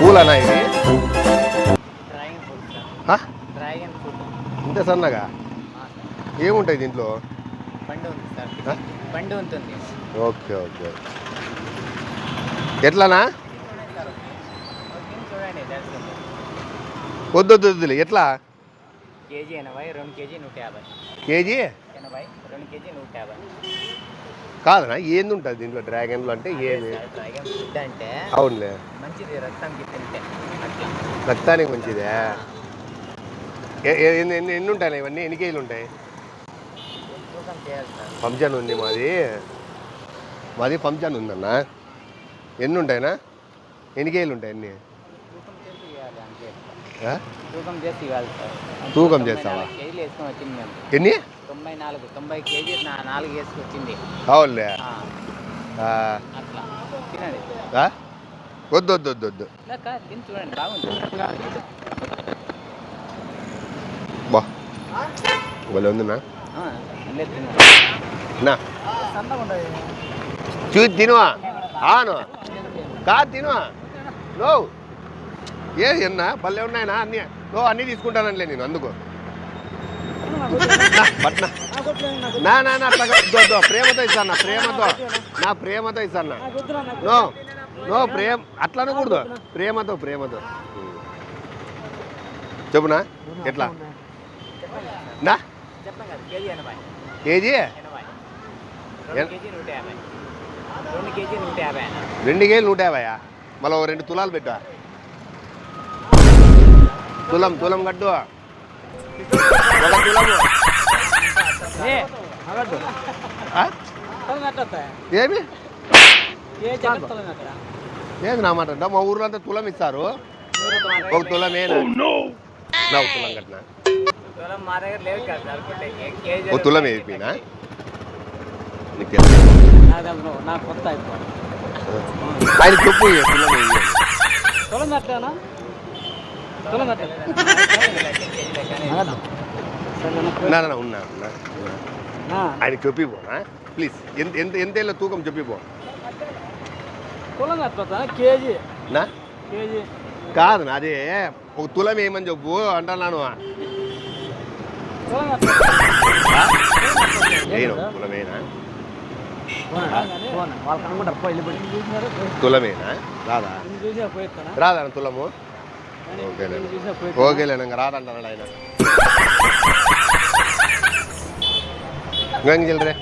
పూలనా ఇది? ఇంత సన్నగా. ఏముంటాయి దీంట్లో? పండు ఉంటుంది. Okay okay. ఎట్లానా? వద్దు వద్దు ఎట్లా? కేజీ ఎనభై రెండు కేజీ నూట యాభై. కేజీ? ఎనభై రెండు కేజీ నూట యాభై. కాదనా ఏంది ఉంటుంది దీంట్లో డ్రాగన్లు అంటే ఏమి? డ్రాగన్ అంటే అవునులే. మంచిది రక్తంకి తింటే. అట్లా. రక్తానికి మంచిదే? ఎన్ని ఎన్ని ఎన్ని ఉంటాయి ఇవన్నీ? ఎన్ని కేజీలు ఉంటాయి? తూకం చేయాలి సార్. ఫంక్షన్ ఉంది మాది. మాది ఫంక్షన్ ఉందన్న. ఎన్ని ఉంటాయినా? ఎన్ని కేజీలు ఉంటాయి అన్ని? తూకం చేసి ఇవ్వాలి అంతే. ఆ? తూకం చేసి ఇవ్వాలి సార్. తూకం తొంభై చేస్తావా? నాలుగు కేజీలు వేసుకొని వచ్చింది మేము. ఎన్ని? తొంభై నాలుగు తొంభై కేజీ నా నాలుగు వేసుకొచ్చింది అవునులే. ఆ, ఆ, అట్లా. తినండి? వద్దు వద్దు వద్దు వద్దు. తిని చూడండి బాగుంది. బా. భలే ఉందినా? నా. చూసి తినువా? ఆను. కాదు తినువా? నో. ఏ ఎన్నా? భలే ఉన్నాయినా అన్నీ. నో అన్నీ తీసుకుంటానంలే నేను అందుకు. నా, నా నా అట్లా ప్రేమతో ఇస్తాను ప్రేమతో. నా ప్రేమతో ఇస్తాను నో నో ప్రేమ అట్లా అనకూడదు. ప్రేమతో ప్రేమతో. చెప్పునా ఎట్లా? నా? కేజీ? రెండు కేజీ నూట యాభై కేజీలు నూట యాభైయా మళ్ళీ ఓ రెండు తులాలు పెట్టా. తులం తులం కట్టు. ఏమి? ఏది నా మాట? మా ఊర్లో అంతా తులం ఇస్తారు. ఒక తులం ఏనా నా ఒక తులం కట్టినా? ఓ తులం వేయిపోయినా నీకు ఆయన చెప్పు తులం. తులం కట్టానా? నా నా, ఉన్నా ఉన్నా ఉన్నా. ఆయన చెప్పిపోనా ప్లీజ్ ఎంత ఎంత ఎంత ఏళ్ళ తూకం చెప్పిపో తులం కట్టా కేజీ నా కేజీ కాదు నా అదే ఒక తులం ఏమని చెప్పు అంటున్నాను తులం నేను తులమేనా వాళ్ళకి అనుకుంటారు పోయి వెళ్ళిపోయి చూసినారు తులమేనా రాదా చూసా పోయిస్తానా రాదా తులము ஓகே ஓகே எனக்கு ராடாண்டா இங்கே